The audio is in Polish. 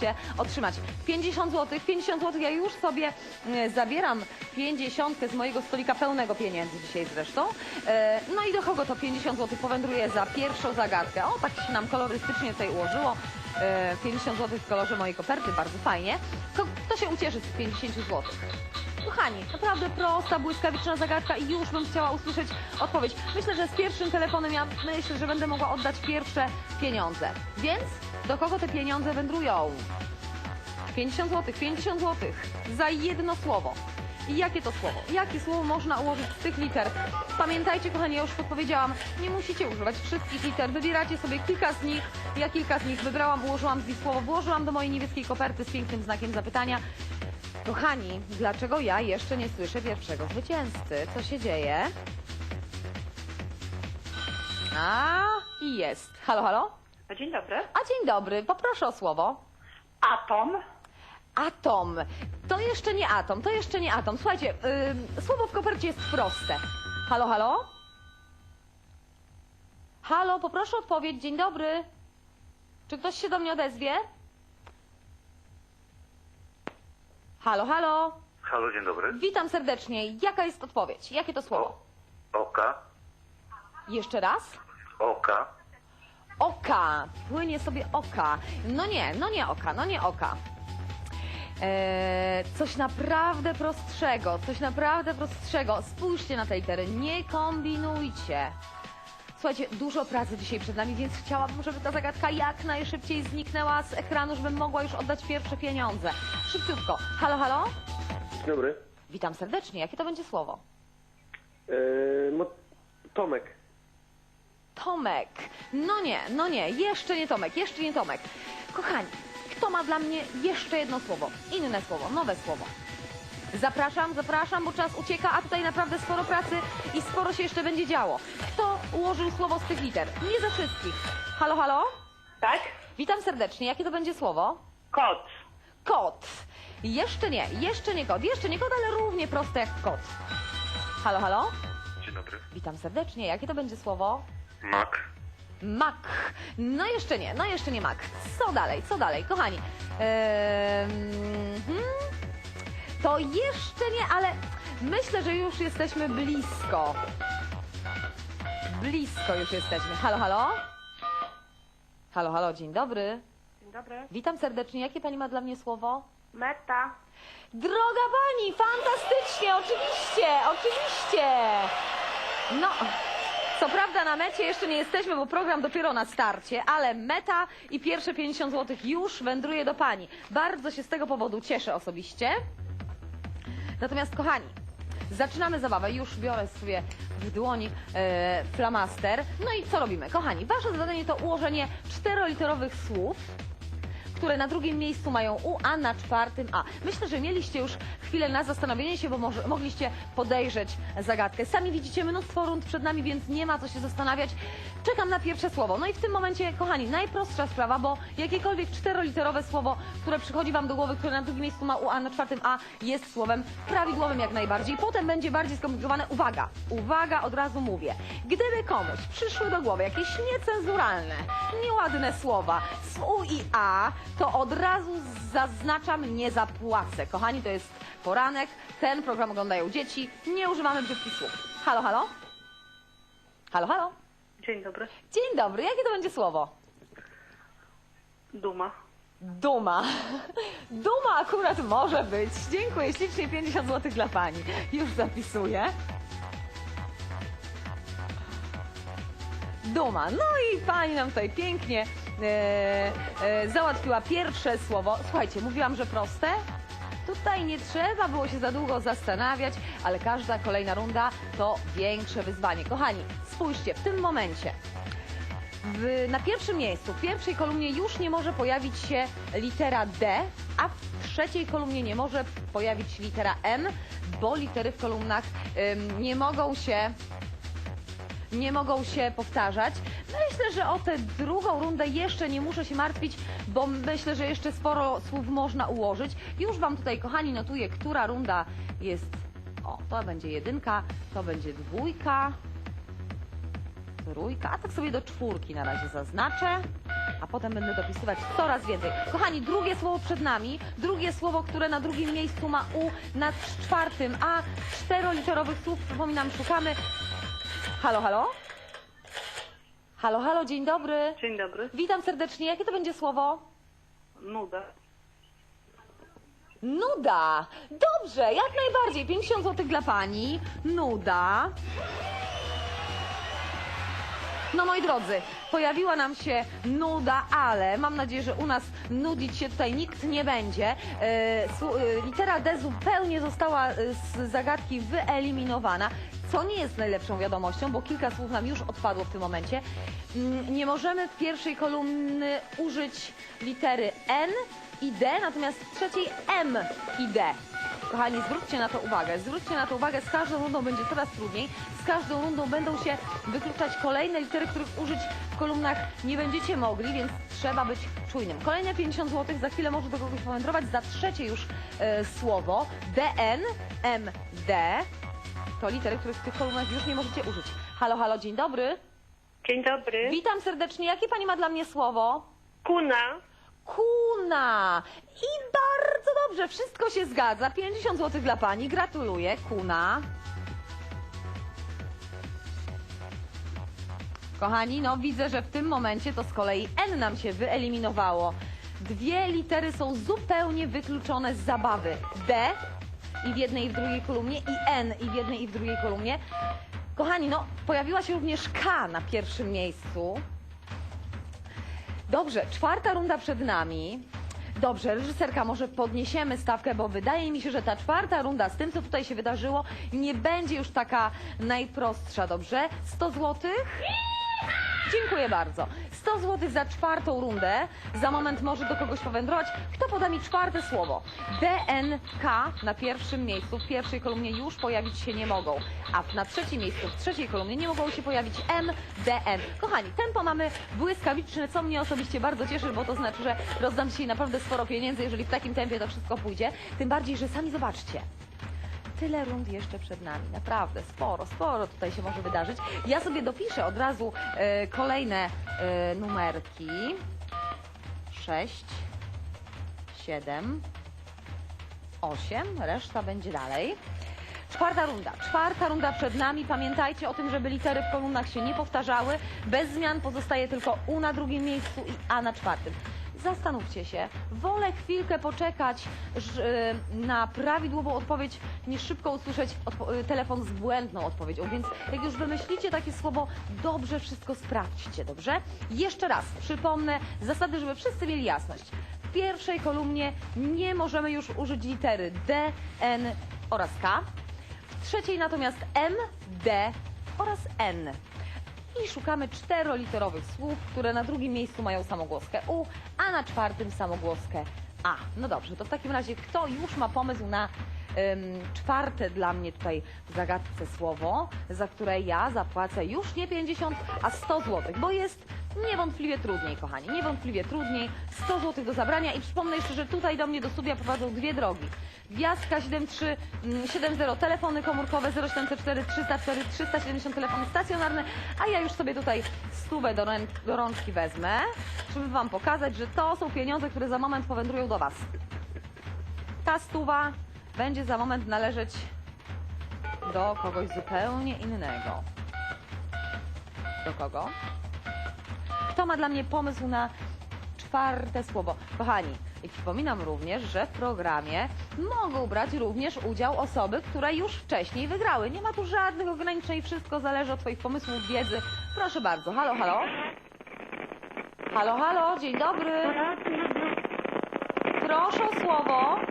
możecie otrzymać 50 zł. 50 zł ja już sobie e, zabieram 50 z mojego stolika pełnego pieniędzy dzisiaj zresztą. E, No i do kogo to 50 zł powędruje za pierwszą zagadkę? O, tak się nam kolorystycznie tutaj ułożyło. E, 50 zł w kolorze mojej koperty, bardzo fajnie. Kto się ucieszy z tych 50 zł? Kochani, naprawdę prosta, błyskawiczna zagadka i już bym chciała usłyszeć odpowiedź. Myślę, że z pierwszym telefonem ja myślę, że będę mogła oddać pierwsze pieniądze. Więc do kogo te pieniądze wędrują? 50 zł, 50 zł za jedno słowo. I jakie to słowo? Jakie słowo można ułożyć z tych liter? Pamiętajcie, kochani, ja już podpowiedziałam, nie musicie używać wszystkich liter. Wybieracie sobie kilka z nich. Ja kilka z nich wybrałam, ułożyłam z nich słowo, włożyłam do mojej niebieskiej koperty z pięknym znakiem zapytania. Kochani, dlaczego ja jeszcze nie słyszę pierwszego zwycięzcy? Co się dzieje? A, i jest. Halo, halo? Dzień dobry. A dzień dobry, poproszę o słowo. Atom. Atom. To jeszcze nie atom, to jeszcze nie atom. Słuchajcie, ym, słowo w kopercie jest proste. Halo, halo? Halo, poproszę o odpowiedź. Dzień dobry. Czy ktoś się do mnie odezwie? Halo, halo. Halo, dzień dobry. Witam serdecznie. Jaka jest odpowiedź? Jakie to słowo? Oka, Jeszcze raz? oka, Oka. Płynie sobie oka. No nie, no nie oka, no nie oka. Eee, coś naprawdę prostszego, coś naprawdę prostszego. Spójrzcie na te litery, nie kombinujcie. Słuchajcie, dużo pracy dzisiaj przed nami, więc chciałabym, żeby ta zagadka jak najszybciej zniknęła z ekranu, żebym mogła już oddać pierwsze pieniądze. Szybciutko. Halo, halo? Dzień dobry. Witam serdecznie. Jakie to będzie słowo? Eee, mo- Tomek. Tomek. No nie, no nie, jeszcze nie Tomek, jeszcze nie Tomek. Kochani, kto ma dla mnie jeszcze jedno słowo? Inne słowo, nowe słowo. Zapraszam, zapraszam, bo czas ucieka, a tutaj naprawdę sporo pracy i sporo się jeszcze będzie działo. Kto ułożył słowo z tych liter? Nie ze wszystkich. Halo, halo? Tak? Witam serdecznie. Jakie to będzie słowo? Kot. Kot. Jeszcze nie, jeszcze nie kot, jeszcze nie kot, ale równie proste jak kot. Halo, halo? dzień dobry. Witam serdecznie. Jakie to będzie słowo? Mak, Mak. No jeszcze nie, no jeszcze nie mak. Co dalej, co dalej, kochani? Ehm, hmm, to jeszcze nie, ale myślę, że już jesteśmy blisko. Blisko już jesteśmy. Halo, halo? Halo, halo, dzień dobry. Dzień dobry. Witam serdecznie. Jakie pani ma dla mnie słowo? Meta. Droga pani, fantastycznie, oczywiście, oczywiście. No, co prawda na mecie jeszcze nie jesteśmy, bo program dopiero na starcie, ale meta i pierwsze 50 zł już wędruje do pani. Bardzo się z tego powodu cieszę osobiście. Natomiast kochani, zaczynamy zabawę. Już biorę sobie w dłoni e, flamaster. No i co robimy? Kochani, wasze zadanie to ułożenie czteroliterowych słów które na drugim miejscu mają U, a na czwartym A. Myślę, że mieliście już chwilę na zastanowienie się, bo może, mogliście podejrzeć zagadkę. Sami widzicie mnóstwo rund przed nami, więc nie ma co się zastanawiać. Czekam na pierwsze słowo. No i w tym momencie, kochani, najprostsza sprawa, bo jakiekolwiek czteroliterowe słowo, które przychodzi Wam do głowy, które na drugim miejscu ma U, a na czwartym A, jest słowem prawidłowym jak najbardziej. Potem będzie bardziej skomplikowane. Uwaga, uwaga, od razu mówię. Gdyby komuś przyszły do głowy jakieś niecenzuralne, nieładne słowa z U i A, to od razu zaznaczam, nie zapłacę. Kochani, to jest poranek, ten program oglądają dzieci, nie używamy brzydkich słów. Halo, halo? Halo, halo? Dzień dobry. Dzień dobry, jakie to będzie słowo? Duma. Duma. Duma akurat może być. Dziękuję ślicznie, 50 zł dla Pani. Już zapisuję. Duma. No i Pani nam tutaj pięknie e, e, załatwiła pierwsze słowo. Słuchajcie, mówiłam, że proste? Tutaj nie trzeba było się za długo zastanawiać, ale każda kolejna runda to większe wyzwanie. Kochani, spójrzcie, w tym momencie w, na pierwszym miejscu, w pierwszej kolumnie już nie może pojawić się litera D, a w trzeciej kolumnie nie może pojawić się litera M, bo litery w kolumnach ym, nie mogą się nie mogą się powtarzać. Myślę, że o tę drugą rundę jeszcze nie muszę się martwić, bo myślę, że jeszcze sporo słów można ułożyć. Już Wam tutaj, kochani, notuję, która runda jest. O, to będzie jedynka, to będzie dwójka, trójka, a tak sobie do czwórki na razie zaznaczę. a potem będę dopisywać coraz więcej. Kochani, drugie słowo przed nami, drugie słowo, które na drugim miejscu ma U, na czwartym A, czteroliterowych słów, przypominam, szukamy. Halo, halo? Halo, halo, dzień dobry. Dzień dobry. Witam serdecznie. Jakie to będzie słowo? Nuda. Nuda. Dobrze, jak najbardziej. 50 zł dla pani. Nuda. No moi drodzy, pojawiła nam się nuda, ale mam nadzieję, że u nas nudzić się tutaj nikt nie będzie. E, litera D zupełnie została e, z zagadki wyeliminowana. Co nie jest najlepszą wiadomością, bo kilka słów nam już odpadło w tym momencie. Mm, Nie możemy w pierwszej kolumny użyć litery N i D, natomiast w trzeciej M i D. Kochani, zwróćcie na to uwagę. Zwróćcie na to uwagę, z każdą rundą będzie coraz trudniej. Z każdą rundą będą się wykluczać kolejne litery, których użyć w kolumnach nie będziecie mogli, więc trzeba być czujnym. Kolejne 50 zł, za chwilę może do kogoś powędrować. Za trzecie już e, słowo DN, MD. To litery, których w tych kolumnach już nie możecie użyć. Halo, halo, dzień dobry. Dzień dobry. Witam serdecznie. Jakie pani ma dla mnie słowo? Kuna. Kuna. I bardzo dobrze, wszystko się zgadza. 50 zł dla pani, gratuluję. Kuna. Kochani, no widzę, że w tym momencie to z kolei N nam się wyeliminowało. Dwie litery są zupełnie wykluczone z zabawy. D i w jednej i w drugiej kolumnie i N i w jednej i w drugiej kolumnie. Kochani, no pojawiła się również K na pierwszym miejscu. Dobrze, czwarta runda przed nami. Dobrze, reżyserka, może podniesiemy stawkę, bo wydaje mi się, że ta czwarta runda z tym, co tutaj się wydarzyło, nie będzie już taka najprostsza, dobrze? 100 złotych? Dziękuję bardzo. 100 zł za czwartą rundę. Za moment może do kogoś powędrować. Kto poda mi czwarte słowo? DNK na pierwszym miejscu, w pierwszej kolumnie już pojawić się nie mogą. A na trzecim miejscu, w trzeciej kolumnie nie mogą się pojawić MDN. Kochani, tempo mamy błyskawiczne, co mnie osobiście bardzo cieszy, bo to znaczy, że rozdam dzisiaj naprawdę sporo pieniędzy, jeżeli w takim tempie to wszystko pójdzie. Tym bardziej, że sami zobaczcie tyle rund jeszcze przed nami. Naprawdę, sporo, sporo tutaj się może wydarzyć. Ja sobie dopiszę od razu e, kolejne e, numerki. 6, 7, 8, reszta będzie dalej. Czwarta runda. Czwarta runda przed nami. Pamiętajcie o tym, żeby litery w kolumnach się nie powtarzały. Bez zmian pozostaje tylko U na drugim miejscu i A na czwartym. Zastanówcie się. Wolę chwilkę poczekać ż- na prawidłową odpowiedź, niż szybko usłyszeć y, telefon z błędną odpowiedzią. Więc jak już wymyślicie takie słowo, dobrze wszystko sprawdźcie, dobrze? Jeszcze raz przypomnę zasady, żeby wszyscy mieli jasność. W pierwszej kolumnie nie możemy już użyć litery D, N oraz K. W trzeciej natomiast M, D oraz N. I szukamy czteroliterowych słów, które na drugim miejscu mają samogłoskę U, a na czwartym samogłoskę A. No dobrze, to w takim razie kto już ma pomysł na czwarte dla mnie tutaj w zagadce słowo, za które ja zapłacę już nie 50, a 100 zł, bo jest niewątpliwie trudniej, kochani, niewątpliwie trudniej. 100 zł do zabrania i przypomnę jeszcze, że tutaj do mnie do studia prowadzą dwie drogi. Gwiazdka 7370, telefony komórkowe 0704 304 370, telefony stacjonarne, a ja już sobie tutaj stówę do, ręk, do rączki wezmę, żeby Wam pokazać, że to są pieniądze, które za moment powędrują do Was. Ta stuwa będzie za moment należeć do kogoś zupełnie innego. Do kogo? Kto ma dla mnie pomysł na czwarte słowo? Kochani, i przypominam również, że w programie mogą brać również udział osoby, które już wcześniej wygrały. Nie ma tu żadnych ograniczeń, wszystko zależy od Twoich pomysłów, wiedzy. Proszę bardzo. Halo, halo? Halo, halo, dzień dobry. Proszę o słowo.